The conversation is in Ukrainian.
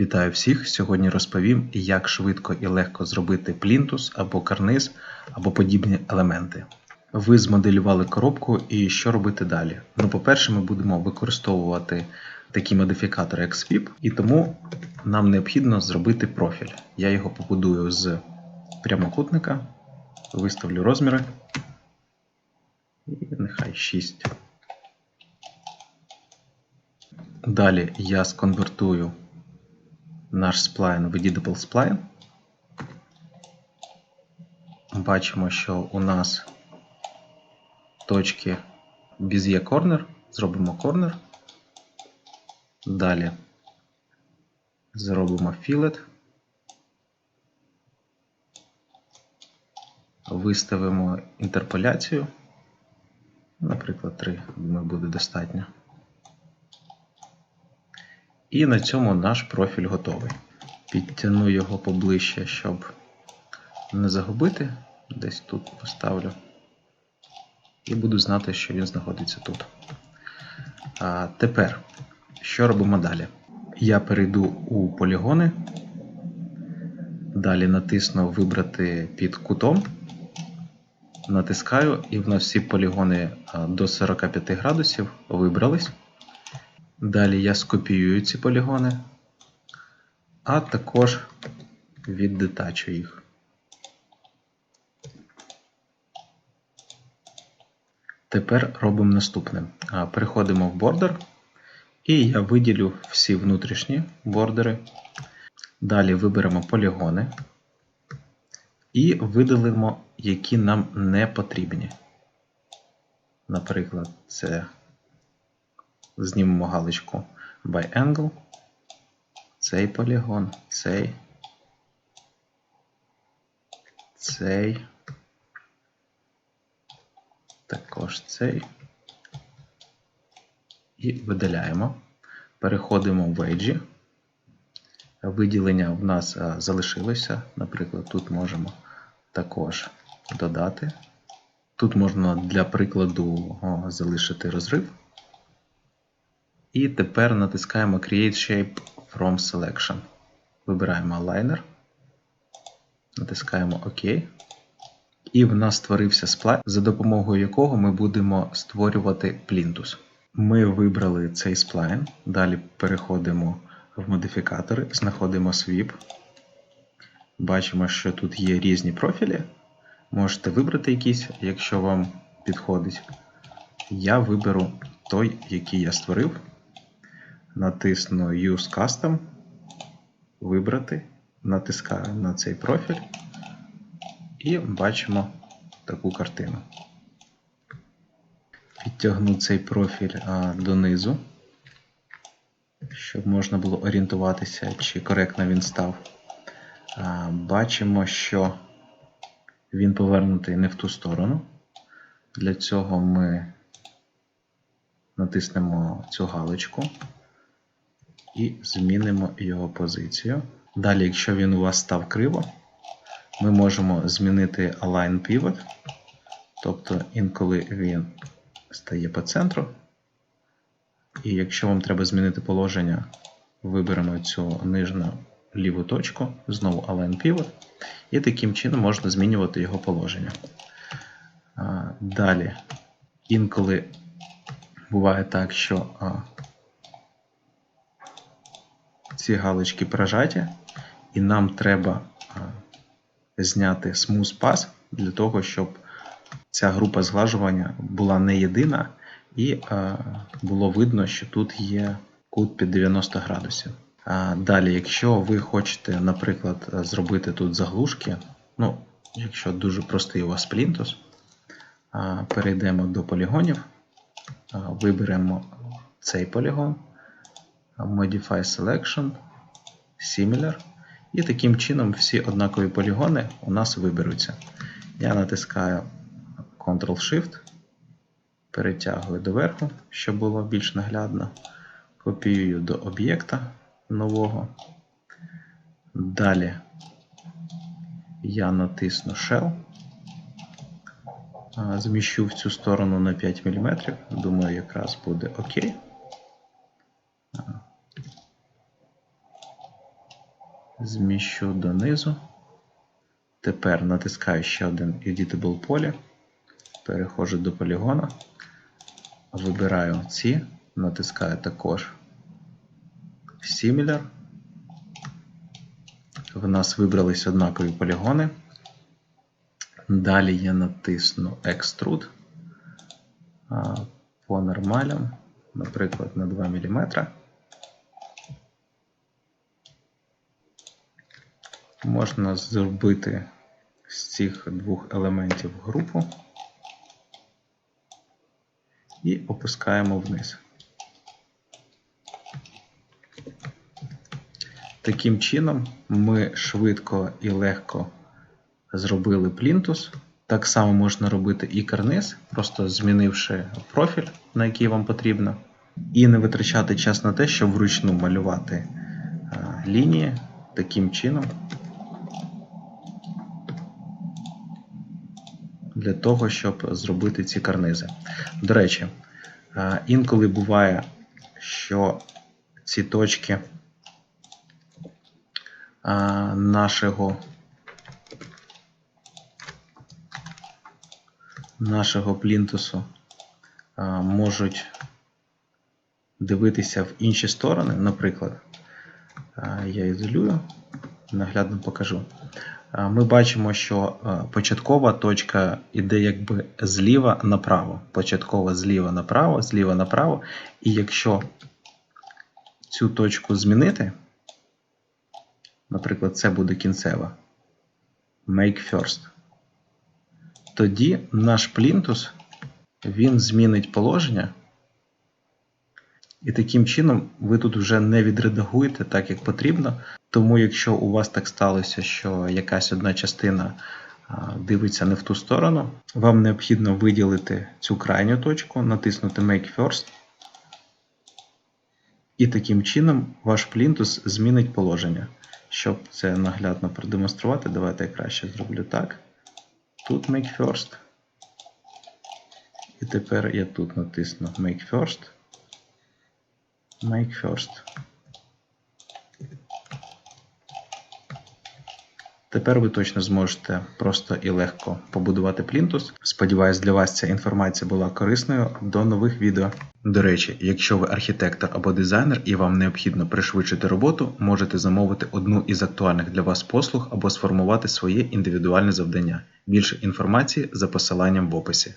Вітаю всіх! Сьогодні розповім, як швидко і легко зробити плінтус або карниз або подібні елементи. Ви змоделювали коробку і що робити далі? Ну, по-перше, ми будемо використовувати такі модифікатори, як SWIP, і тому нам необхідно зробити профіль. Я його побудую з прямокутника, виставлю розміри. І нехай 6. Далі я сконвертую наш сплайн в Editable Spline. Бачимо, що у нас точки Bezier Corner. Зробимо корнер. Далі зробимо філет. Виставимо інтерполяцію. Наприклад, 3, думаю, буде достатньо. І на цьому наш профіль готовий. Підтягну його поближче, щоб не загубити. Десь тут поставлю. І буду знати, що він знаходиться тут. А Тепер, що робимо далі? Я перейду у полігони. Далі натисну Вибрати під кутом. Натискаю, і в нас всі полігони до 45 градусів вибрались. Далі я скопіюю ці полігони, а також віддетачу їх. Тепер робимо наступне. Переходимо в бордер, і я виділю всі внутрішні бордери. Далі виберемо полігони і видалимо, які нам не потрібні. Наприклад, це знімемо галочку by angle, цей полігон, цей, цей, також цей. І видаляємо. Переходимо в Edge. Виділення в нас залишилося. Наприклад, тут можемо також додати. Тут можна для прикладу залишити розрив. І тепер натискаємо Create Shape from Selection. Вибираємо лайнер, натискаємо ОК. І в нас створився сплайн, за допомогою якого ми будемо створювати плінтус. Ми вибрали цей сплайн. Далі переходимо в модифікатори, знаходимо Sweep. Бачимо, що тут є різні профілі. Можете вибрати якийсь, якщо вам підходить. Я виберу той, який я створив натисну Use Custom, вибрати, натискаю на цей профіль і бачимо таку картину. Підтягну цей профіль а, донизу, щоб можна було орієнтуватися, чи коректно він став. А, бачимо, що він повернутий не в ту сторону. Для цього ми натиснемо цю галочку і змінимо його позицію. Далі, якщо він у вас став криво, ми можемо змінити Align Pivot. Тобто, інколи він стає по центру. І якщо вам треба змінити положення, виберемо цю нижню ліву точку, знову Align Pivot, і таким чином можна змінювати його положення. Далі, інколи буває так, що ці галочки прожаті, і нам треба зняти Smooth Pass для того, щоб ця група зглажування була не єдина, і було видно, що тут є кут під 90 градусів. Далі, якщо ви хочете, наприклад, зробити тут заглушки, ну, якщо дуже простий у вас плінтус, перейдемо до полігонів, виберемо цей полігон. Modify Selection, Similar. І таким чином всі однакові полігони у нас виберуться. Я натискаю Ctrl-Shift, перетягую доверху, щоб було більш наглядно. Копіюю до об'єкта нового. Далі я натисну Shell, зміщу в цю сторону на 5 мм. Думаю, якраз буде ОК. Зміщу донизу. Тепер натискаю ще один Editable поле. Переходжу до полігона. Вибираю ці, натискаю також Similar. В нас вибрались однакові полігони. Далі я натисну Extrude по нормалям, наприклад, на 2 мм. Можна зробити з цих двох елементів групу і опускаємо вниз. Таким чином ми швидко і легко зробили плінтус. Так само можна робити і карниз, просто змінивши профіль, на який вам потрібно, і не витрачати час на те, щоб вручну малювати лінії таким чином. Для того, щоб зробити ці карнизи. До речі, інколи буває, що ці точки нашого нашого плінтусу можуть дивитися в інші сторони. Наприклад, я ізолюю, наглядно покажу. Ми бачимо, що початкова точка йде якби зліва направо. Початкова зліва направо, зліва направо. І якщо цю точку змінити, наприклад, це буде кінцева. Make first. Тоді наш плінтус він змінить положення. І таким чином ви тут вже не відредагуєте так, як потрібно. Тому, якщо у вас так сталося, що якась одна частина дивиться не в ту сторону, вам необхідно виділити цю крайню точку, натиснути Make First. І таким чином ваш плінтус змінить положення. Щоб це наглядно продемонструвати, давайте я краще зроблю так. Тут Make First. І тепер я тут натисну Make First. Make First. Тепер ви точно зможете просто і легко побудувати плінтус. Сподіваюсь, для вас ця інформація була корисною. До нових відео. До речі, якщо ви архітектор або дизайнер і вам необхідно пришвидшити роботу, можете замовити одну із актуальних для вас послуг або сформувати своє індивідуальне завдання. Більше інформації за посиланням в описі.